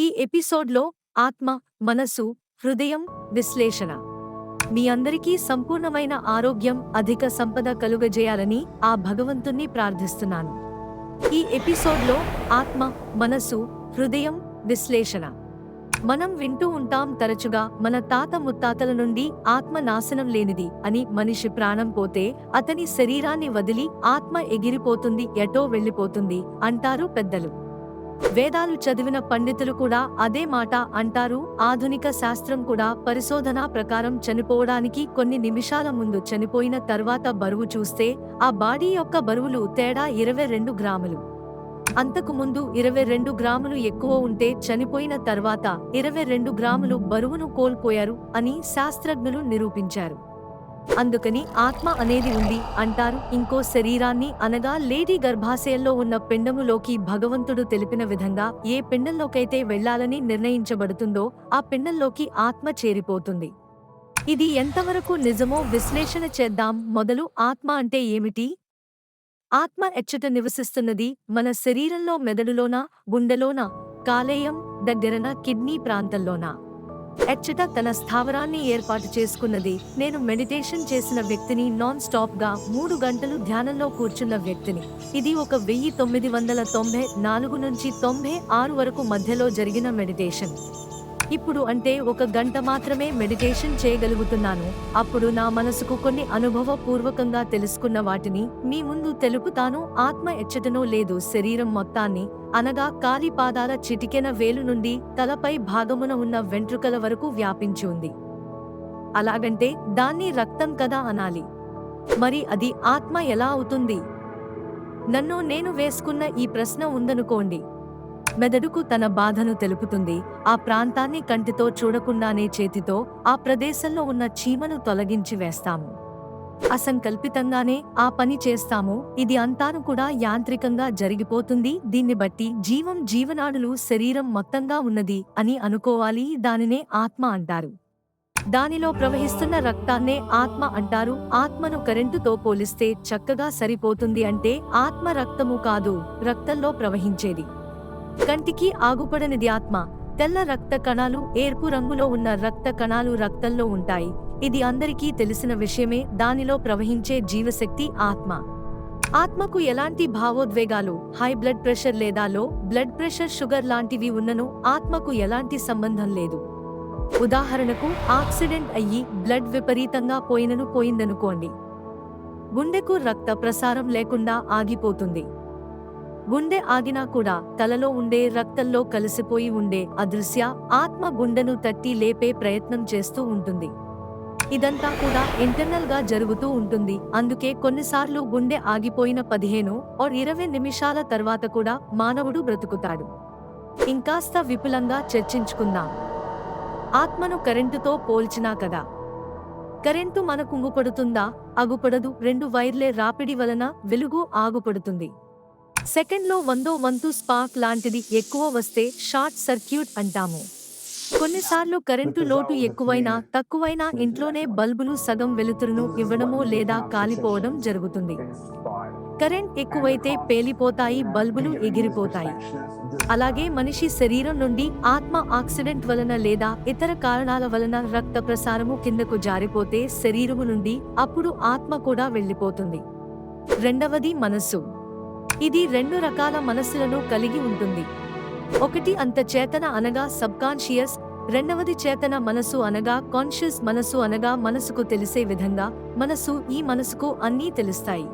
ఈ ఎపిసోడ్లో ఆత్మ మనసు హృదయం విశ్లేషణ. మీ అందరికీ సంపూర్ణమైన ఆరోగ్యం అధిక సంపద కలుగజేయాలని ఆ భగవంతుణ్ణి ప్రార్థిస్తున్నాను. ఈ ఎపిసోడ్లో ఆత్మ మనసు హృదయం విశ్లేషణ. మనం వింటూ ఉంటాం తరచుగా మన తాత ముత్తాతల నుండి ఆత్మ నాశనం లేనిది అని మనిషి ప్రాణం పోతే అతని శరీరాన్ని వదిలి ఆత్మ ఎగిరిపోతుంది ఎటో వెళ్ళిపోతుంది అంటారు పెద్దలు. వేదాలు చదివిన పండితులు కూడా అదే మాట అంటారు. ఆధునిక శాస్త్రం కూడా పరిశోధన ప్రకారం చనిపోవడానికి కొన్ని నిమిషాల ముందు చనిపోయిన తర్వాత బరువు చూస్తే ఆ బాడీ యొక్క బరువులు తేడా ఇరవై రెండు గ్రాములు. అంతకు ముందు ఇరవై రెండు గ్రాములు ఎక్కువ ఉంటే చనిపోయిన తర్వాత ఇరవై రెండు గ్రాములు బరువును కోల్పోయారు అని శాస్త్రజ్ఞులు నిరూపించారు. అందుకని ఆత్మ అనేది ఉంది అంటారు. ఇంకో శరీరాన్ని అనగా లేడీ గర్భాశయంలో ఉన్న పిండములోకి భగవంతుడు తెలిపిన విధంగా ఏ పిండంలోకైతే వెళ్ళాలని నిర్ణయించబడుతుందో ఆ పిండంలోకి ఆత్మ చేరిపోతుంది. ఇది ఎంతవరకు నిజమో విశ్లేషణ చేద్దాం. మొదలు ఆత్మ అంటే ఏమిటి? ఆత్మ ఎచ్చట నివసిస్తున్నది మన శరీరంలో మెదడులోనా గుండెలోనా కాలేయం దగ్గరన కిడ్నీ ప్రాంతంలోనా? ఎచ్చట తన స్థావరాన్ని ఏర్పాటు చేసుకున్నది. నేను మెడిటేషన్ చేసిన వ్యక్తిని నాన్ స్టాప్గా మూడు గంటలు ధ్యానంలో కూర్చున్న వ్యక్తిని. ఇది ఒక వెయ్యి తొమ్మిది వందల తొంభై నాలుగు నుంచి తొంభై ఆరు వరకు మధ్యలో జరిగిన మెడిటేషన్. ఇప్పుడు అంటే ఒక గంట మాత్రమే మెడిటేషన్ చేయగలుగుతున్నాను. అప్పుడు నా మనసుకు కొన్ని అనుభవపూర్వకంగా తెలుసుకున్న వాటిని మీ ముందు తెలుపుతాను ఆత్మ ఎచ్చటనో లేదు శరీరం మొత్తాన్ని అనగా కాలిపాదాల చిటికెన వేలు నుండి తలపై భాగమున ఉన్న వెంట్రుకల వరకు వ్యాపించి ఉంది. అలాగంటే దాన్ని రక్తం కదా అనాలి. మరి అది ఆత్మ ఎలా అవుతుంది? నన్ను నేను వేసుకున్న ఈ ప్రశ్న ఉందనుకోండి. మెదడుకు తన బాధను తెలుపుతుంది. ఆ ప్రాంతాన్ని కంటితో చూడకుండానే చేతితో ఆ ప్రదేశంలో ఉన్న చీమను తొలగించి వేస్తాము. అసంకల్పితంగానే ఆ పని చేస్తాము. ఇది అంతాను కూడా యాంత్రికంగా జరిగిపోతుంది. దీన్ని బట్టి జీవం జీవనాడులు శరీరం మొత్తంగా ఉన్నది అని అనుకోవాలి. దానినే ఆత్మ అంటారు. దానిలో ప్రవహిస్తున్న రక్తాన్నే ఆత్మ అంటారు. ఆత్మను కరెంటుతో పోలిస్తే చక్కగా సరిపోతుంది అంటే ఆత్మ రక్తము కాదు రక్తంలో ప్రవహించేది. కంటికి ఆగుపడనిది ఆత్మ. తెల్ల రక్త కణాలు ఎరుపు రంగులో ఉన్న రక్త కణాలు రక్తంలో ఉంటాయి. ఇది అందరికీ తెలిసిన విషయమే. దానిలో ప్రవహించే జీవశక్తి ఆత్మ. ఆత్మకు ఎలాంటి భావోద్వేగాలు హై బ్లడ్ ప్రెషర్ లేదా లో బ్లడ్ ప్రెషర్ షుగర్ లాంటివి ఉన్నను ఆత్మకు ఎలాంటి సంబంధం లేదు. ఉదాహరణకు ఆక్సిడెంట్ అయ్యి బ్లడ్ విపరీతంగా పోయినను పోయిందనుకోండి. గుండెకు రక్త ప్రసారం లేకుండా ఆగిపోతుంది. గుండె ఆగినా కూడా తలలో ఉండే రక్తంలో కలిసిపోయి ఉండే అదృశ్య ఆత్మ గుండెను తట్టి లేపే ప్రయత్నం చేస్తూ ఉంటుంది. ఇదంతా కూడా ఇంటర్నల్గా జరుగుతూ ఉంటుంది. అందుకే కొన్నిసార్లు గుండె ఆగిపోయిన పదిహేను ఆర్ ఇరవై నిమిషాల తర్వాత కూడా మానవుడు బ్రతుకుతాడు. ఇంకాస్త విపులంగా చర్చించుకుందాం. ఆత్మను కరెంటుతో పోల్చినా కదా? కరెంటు మనకు ఉంగుపడుతుందా అగుపడదు. రెండు వైర్లే రాపిడి వలన వెలుగు ఆగుపడుతుంది. సెకండ్లో వందో వంతు స్పార్క్ లాంటిది ఎక్కువ వస్తే షార్ట్ సర్క్యూట్ అంటాము. కొన్నిసార్లు కరెంటు లోటు ఎక్కువైనా తక్కువైనా ఇంట్లోనే బల్బులు సగం వెలుతురును ఇవ్వడమో లేదా కాలిపోవడం జరుగుతుంది. కరెంట్ ఎక్కువైతే పేలిపోతాయి బల్బులు ఎగిరిపోతాయి. అలాగే మనిషి శరీరం నుండి ఆత్మ ఆక్సిడెంట్ వలన లేదా ఇతర కారణాల వలన రక్త ప్రసారము కిందకు జారిపోతే శరీరము నుండి అప్పుడు ఆత్మ కూడా వెళ్ళిపోతుంది. రెండవది మనస్సు. ఇది రెండు రకాల మనస్సులను కలిగి ఉంటుంది. ఒకటి అంత చేతన అనగా సబ్కాన్షియస్ రెండవది చేతన మనసు అనగా కాన్షియస్ మనసు అనగా మనసుకు తెలిసే విధంగా మనసు ఈ మనసుకు అన్నీ తెలుస్తాయి.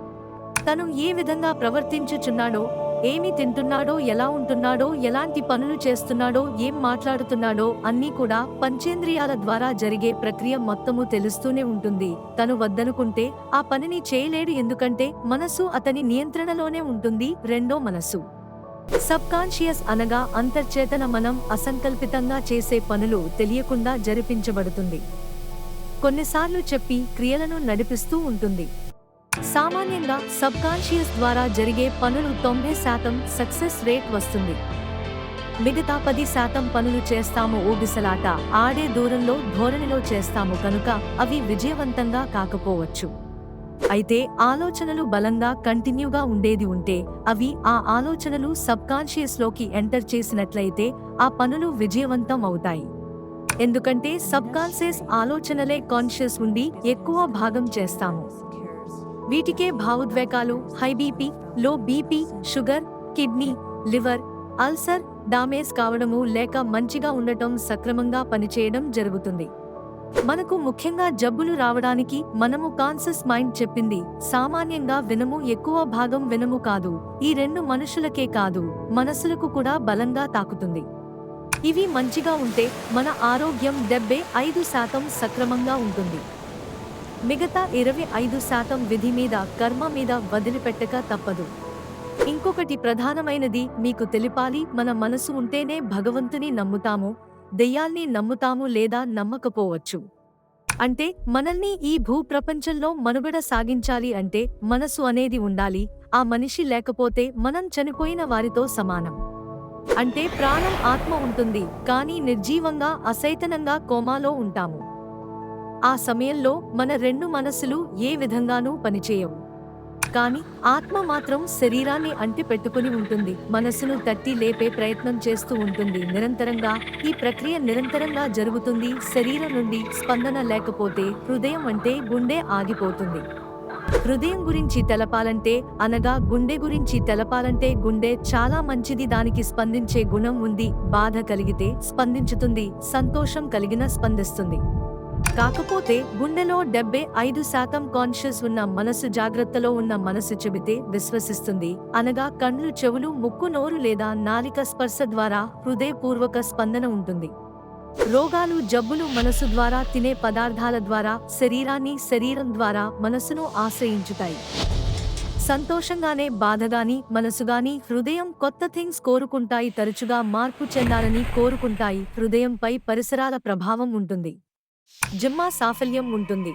తను ఏ విధంగా ప్రవర్తించుచున్నాడో ఏమి తింటున్నాడో ఎలా ఉంటున్నాడో ఎలాంటి పనులు చేస్తున్నాడో ఏం మాట్లాడుతున్నాడో అన్నీ కూడా పంచేంద్రియాల ద్వారా జరిగే ప్రక్రియ మొత్తము తెలుస్తూనే ఉంటుంది. తను వద్దనుకుంటే ఆ పనిని చేయలేడు ఎందుకంటే మనసు అతని నియంత్రణలోనే ఉంటుంది రెండో మనసు. సబ్ కాన్షియస్ అనగా అంతర్చేతన మనం అసంకల్పితంగా చేసే పనులు తెలియకుండా జరిపించబడుతుంది. కొన్నిసార్లు చెప్పి క్రియలను నడిపిస్తూ ఉంటుంది. సామాన్యంగా సబ్ కాన్షియస్ ద్వారా జరిగే పనులు తొంభై శాతం సక్సెస్ రేట్ వస్తుంది. మిగతా పది శాతం పనులు చేస్తాము ఊబిసలాట ఆడే దూరంలో ధోరణిలో చేస్తాము కనుక అవి విజయవంతంగా కాకపోవచ్చు. అయితే ఆలోచనలు బలంగా కంటిన్యూగా ఉండేది ఉంటే అవి ఆ ఆలోచనలు సబ్కాన్షియస్లోకి ఎంటర్ చేసినట్లయితే ఆ పనులు విజయవంతం అవుతాయి. ఎందుకంటే సబ్కాన్షియస్ ఆలోచనలే కాన్షియస్ ఉండి ఎక్కువ భాగం చేస్తాము. వీటికే భావోద్వేగాలు high BP low BP sugar kidney liver ulcer damage కావడము లేక మంచిగా ఉండటం సక్రమంగా పనిచేయడం జరుగుతుంది. మనకు ముఖ్యంగా జబ్బులు రావడానికి మనము కాన్సస్ మైండ్ చెప్పింది. సామాన్యంగా వినము ఎక్కువ భాగం వినము కాదు. ఈ రెండు మనుషులకే కాదు. మనసులకు కూడా బలంగా తాకుతుంది. ఇవి మంచిగా ఉంటే మన ఆరోగ్యం డెబ్బై ఐదు శాతం సక్రమంగా ఉంటుంది. మిగతా ఇరవై ఐదు శాతం విధి మీద కర్మ మీద వదిలిపెట్టక తప్పదు. ఇంకొకటి ప్రధానమైనది మీకు తెలిపాలి. మన మనసు ఉంటేనే భగవంతుని నమ్ముతాము. దెయ్యాల్ని నమ్ముతాము లేదా నమ్మకపోవచ్చు. అంటే మనల్ని ఈ భూ ప్రపంచంలో మనుగడ సాగించాలి అంటే మనసు అనేది ఉండాలి ఆ మనిషి లేకపోతే మనం చనిపోయిన వారితో సమానం. అంటే ప్రాణం ఆత్మ ఉంటుంది కానీ నిర్జీవంగా అసైతనంగా కోమాలో ఉంటాము. ఆ సమయంలో మన రెండు మనసులు ఏ విధంగానూ పనిచేయవు. కానీ ఆత్మ మాత్రం శరీరాన్ని అంటి పెట్టుకుని ఉంటుంది. మనసును తట్టి లేపే ప్రయత్నం చేస్తూ ఉంటుంది. నిరంతరంగా ఈ ప్రక్రియ నిరంతరంగా జరుగుతుంది. శరీరం నుండి స్పందన లేకపోతే హృదయం అంటే గుండె ఆగిపోతుంది. హృదయం గురించి తెలపాలంటే అనగా గుండె గురించి తెలపాలంటే గుండె చాలా మంచిది. దానికి స్పందించే గుణం ఉంది. బాధ కలిగితే స్పందించుతుంది. సంతోషం కలిగిన స్పందిస్తుంది. కాకపోతే గుండెలో డెబ్బై ఐదు శాతం కాన్షియస్ ఉన్న మనసు జాగ్రత్తలో ఉన్న మనసు చెబితే విశ్వసిస్తుంది. అనగా కళ్ళు చెవులు ముక్కు నోరు లేదా నాలిక స్పర్శ ద్వారా హృదయపూర్వక స్పందన ఉంటుంది. రోగాలు జబ్బులు మనసు ద్వారా తినే పదార్థాల ద్వారా శరీరాన్ని శరీరం ద్వారా మనసును ఆశ్రయించుతాయి. సంతోషంగానే బాధగాని మనసుగాని హృదయం కొత్త థింగ్స్ కోరుకుంటాయి తరచుగా మార్పు చెందాలని కోరుకుంటాయి హృదయంపై పరిసరాల ప్రభావం ఉంటుంది. జిమ్మా సాఫల్యం ఉంటుంది.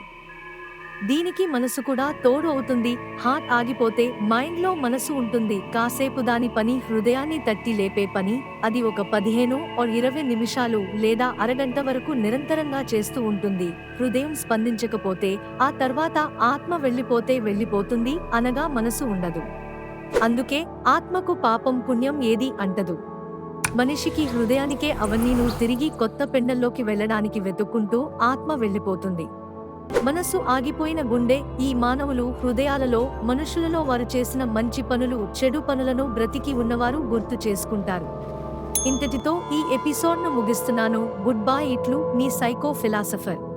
దీనికి మనసు కూడా తోడు అవుతుంది. హార్ట్ ఆగిపోతే మైండ్లో మనసు ఉంటుంది. కాసేపు దాని పని హృదయాన్ని తట్టి లేపే పని అది ఒక పదిహేను ఇరవై నిమిషాలు లేదా అరగంట వరకు నిరంతరంగా చేస్తూ ఉంటుంది. హృదయం స్పందించకపోతే ఆ తర్వాత ఆత్మ వెళ్ళిపోతే వెళ్ళిపోతుంది అనగా మనసు ఉండదు. అందుకే ఆత్మకు పాపం పుణ్యం ఏది అంటదు. మనిషికి హృదయానికే అవన్నీను తిరిగి కొత్త పెండల్లోకి వెళ్ళడానికి వెతుక్కుంటూ ఆత్మ వెళ్ళిపోతుంది. మనసు ఆగిపోయిన గుండె ఈ మానవులు హృదయాలలో మనుషులలో వారు చేసిన మంచి పనులు చెడు పనులను బ్రతికి ఉన్నవారు గుర్తు చేసుకుంటారు. ఇంతటితో ఈ ఎపిసోడ్ను ముగిస్తున్నాను. గుడ్ బై ఇట్లు మీ సైకో ఫిలాసఫర్.